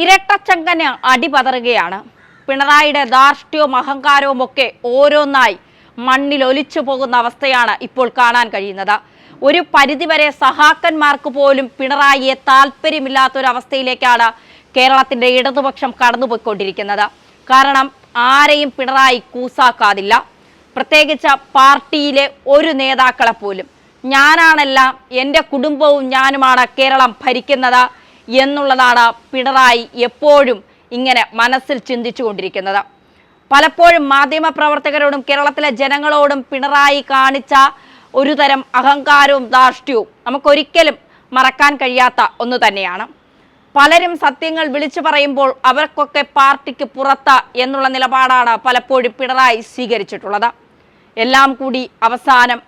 ഇരട്ടച്ചങ്കന് അടിപതറുകയാണ്. പിണറായിയുടെ ധാർഷ്ട്യവും അഹങ്കാരവും ഒക്കെ ഓരോന്നായി മണ്ണിൽ ഒലിച്ചു പോകുന്ന അവസ്ഥയാണ് ഇപ്പോൾ കാണാൻ കഴിയുന്നത്. ഒരു പരിധിവരെ സഹാക്കന്മാർക്ക് പോലും പിണറായിയെ താല്പര്യമില്ലാത്തൊരവസ്ഥയിലേക്കാണ് കേരളത്തിന്റെ ഇടതുപക്ഷം കടന്നുപോയിക്കൊണ്ടിരിക്കുന്നത്. കാരണം ആരെയും പിണറായി കൂസാക്കാതില്ല. പ്രത്യേകിച്ച് പാർട്ടിയിലെ ഒരു നേതാക്കളെ പോലും. ഞാനാണെല്ലാം എന്റെ കുടുംബവും ഞാനുമാണ് കേരളം ഭരിക്കുന്നത്. എന്നുള്ളതാണ് പിണറായി എപ്പോഴും ഇങ്ങനെ മനസ്സിൽ ചിന്തിച്ചു കൊണ്ടിരിക്കുന്നത്. പലപ്പോഴും മാധ്യമപ്രവർത്തകരോടും കേരളത്തിലെ ജനങ്ങളോടും പിണറായി കാണിച്ച ഒരു തരം അഹങ്കാരവും ധാർഷ്ട്യവും നമുക്കൊരിക്കലും മറക്കാൻ കഴിയാത്ത ഒന്ന് തന്നെയാണ്. പലരും സത്യങ്ങൾ വിളിച്ചു പറയുമ്പോൾ അവർക്കൊക്കെ പാർട്ടിക്ക് പുറത്ത എന്നുള്ള നിലപാടാണ് പലപ്പോഴും പിണറായി സ്വീകരിച്ചിട്ടുള്ളത്. എല്ലാം കൂടി അവസാനം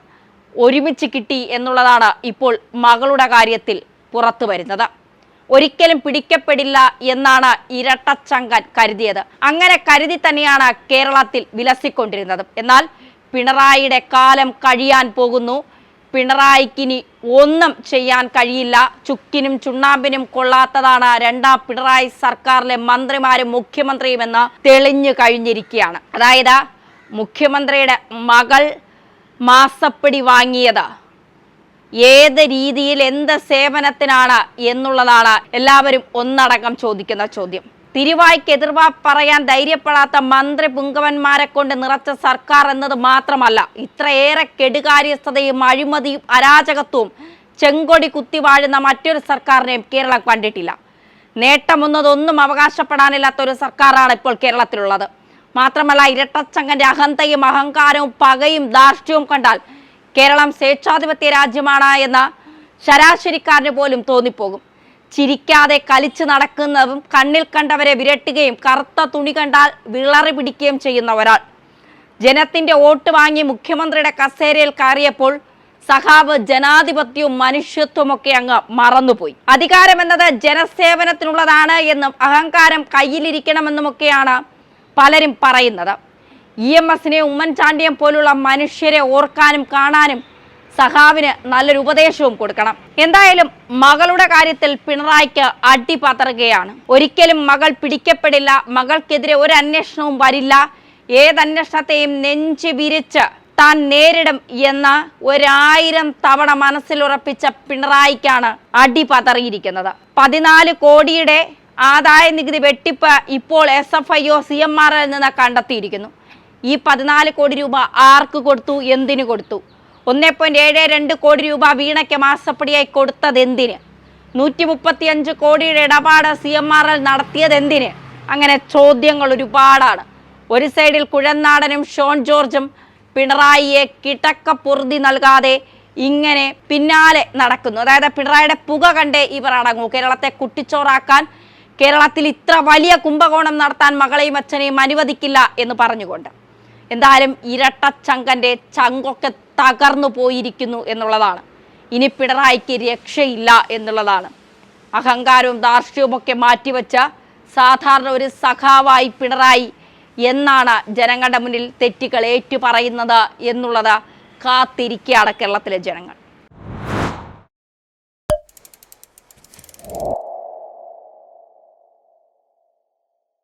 ഒരുമിച്ച് കിട്ടി എന്നുള്ളതാണ് ഇപ്പോൾ മകളുടെ കാര്യത്തിൽ പുറത്തു വരുന്നത്. ഒരിക്കലും പിടിക്കപ്പെടില്ല എന്നാണ് ഇരട്ടച്ചങ്കൻ കരുതിയത്. അങ്ങനെ കരുതി തന്നെയാണ് കേരളത്തിൽ വിലസിക്കൊണ്ടിരുന്നത്. എന്നാൽ പിണറായിയുടെ കാലം കഴിയാൻ പോകുന്നു. പിണറായിക്കിനി ഒന്നും ചെയ്യാൻ കഴിയില്ല. ചുക്കിനും ചുണ്ണാമ്പിനും കൊള്ളാത്തതാണ് രണ്ടാം പിണറായി സർക്കാരിലെ മന്ത്രിമാരും മുഖ്യമന്ത്രിയും എന്ന് തെളിഞ്ഞു കഴിഞ്ഞിരിക്കുകയാണ്. അതായത് മുഖ്യമന്ത്രിയുടെ മകൾ മാസപ്പടി വാങ്ങിയത് ഏത് രീതിയിൽ എന്ത് സേവനത്തിനാണ് എന്നുള്ളതാണ് എല്ലാവരും ഒന്നടങ്കം ചോദിക്കുന്ന ചോദ്യം. തിരുവായ്ക്ക് എതിർവാ പറയാൻ ധൈര്യപ്പെടാത്ത മന്ത്രി പുങ്കവന്മാരെ കൊണ്ട് നിറച്ച സർക്കാർ എന്നത് മാത്രമല്ല ഇത്രയേറെ കെടുകാര്യസ്ഥതയും അഴിമതിയും അരാജകത്വവും ചെങ്കൊടി കുത്തിവാഴുന്ന മറ്റൊരു സർക്കാരിനെയും കേരളം കണ്ടിട്ടില്ല. നേട്ടമൊന്നതൊന്നും അവകാശപ്പെടാനില്ലാത്ത ഒരു സർക്കാരാണ് ഇപ്പോൾ കേരളത്തിലുള്ളത്. മാത്രമല്ല ഇരട്ടച്ചങ്ങന്റെ അഹന്തയും അഹങ്കാരവും പകയും ദാർഷ്ട്യവും കണ്ടാൽ കേരളം സ്വേച്ഛാധിപത്യ രാജ്യമാണ് എന്ന ശരാശരിക്കാരന് പോലും തോന്നിപ്പോകും. ചിരിക്കാതെ കലിച്ചു നടക്കുന്നതും കണ്ണിൽ കണ്ടവരെ വിരട്ടുകയും കറുത്ത തുണി കണ്ടാൽ വിളറി പിടിക്കുകയും ചെയ്യുന്ന ഒരാൾ. ജനത്തിന്റെ വോട്ട് വാങ്ങി മുഖ്യമന്ത്രിയുടെ കസേരയിൽ കയറിയപ്പോൾ സഖാവ് ജനാധിപത്യവും മനുഷ്യത്വവും ഒക്കെ അങ്ങ് മറന്നുപോയി. അധികാരം എന്നത് ജനസേവനത്തിനുള്ളതാണ് എന്നും അഹങ്കാരം കയ്യിലിരിക്കണമെന്നുമൊക്കെയാണ് പലരും പറയുന്നത്. ഇ എം എസിനെ ഉമ്മൻചാണ്ടിയം പോലുള്ള മനുഷ്യരെ ഓർക്കാനും കാണാനും സഹാവിന് നല്ലൊരു ഉപദേശവും കൊടുക്കണം. എന്തായാലും മകളുടെ കാര്യത്തിൽ പിണറായിക്ക് അടി പതറുകയാണ്. ഒരിക്കലും മകൾ പിടിക്കപ്പെടില്ല മകൾക്കെതിരെ ഒരു അന്വേഷണവും വരില്ല. ഏതന്വേഷണത്തെയും നെഞ്ചു വിരിച്ച് താൻ നേരിടും എന്ന ഒരായിരം തവണ മനസ്സിലുറപ്പിച്ച പിണറായിക്കാണ് അടി പതറിയിരിക്കുന്നത്. പതിനാല് കോടിയുടെ ആദായ നികുതി വെട്ടിപ്പ് ഇപ്പോൾ S F I O C M R നിന്ന് കണ്ടെത്തിയിരിക്കുന്നു. ഈ പതിനാല് കോടി രൂപ ആർക്ക് കൊടുത്തു? എന്തിനു കൊടുത്തു? ഒന്നേ പോയിന്റ് ഏഴ് രണ്ട് കോടി രൂപ വീണയ്ക്ക് മാസപ്പടിയായി കൊടുത്തത് എന്തിന്? നൂറ്റി മുപ്പത്തി അഞ്ച് കോടിയുടെ ഇടപാട് സി എം ആർ എൽ നടത്തിയത് എന്തിന്? അങ്ങനെ ചോദ്യങ്ങൾ ഒരുപാടാണ്. ഒരു സൈഡിൽ കുഴനാടനും ഷോൺ ജോർജും പിണറായിയെ കിടക്ക പൊറുതി നൽകാതെ ഇങ്ങനെ പിന്നാലെ നടക്കുന്നു. അതായത് പിണറായിയുടെ പുക കണ്ടേ ഇവർ അടങ്ങൂ. കേരളത്തെ കുട്ടിച്ചോറാക്കാൻ കേരളത്തിൽ ഇത്ര വലിയ കുംഭകോണം നടത്താൻ മകളെയും അച്ഛനെയും അനുവദിക്കില്ല എന്ന് പറഞ്ഞുകൊണ്ട്. എന്തായാലും ഇരട്ട ചങ്കന്റെ ചങ്കൊക്കെ തകർന്നു പോയിരിക്കുന്നു എന്നുള്ളതാണ്. ഇനി പിണറായിക്ക് രക്ഷയില്ല എന്നുള്ളതാണ്. അഹങ്കാരവും ദാർഷ്ട്യവുമൊക്കെ മാറ്റിവെച്ച സാധാരണ ഒരു സഖാവായി പിണറായി എന്നാണ് ജനങ്ങളുടെ മുന്നിൽ തെറ്റുകൾ ഏറ്റുപറയുന്നത് എന്നുള്ളത് കാത്തിരിക്കുകയാണ് കേരളത്തിലെ ജനങ്ങൾ.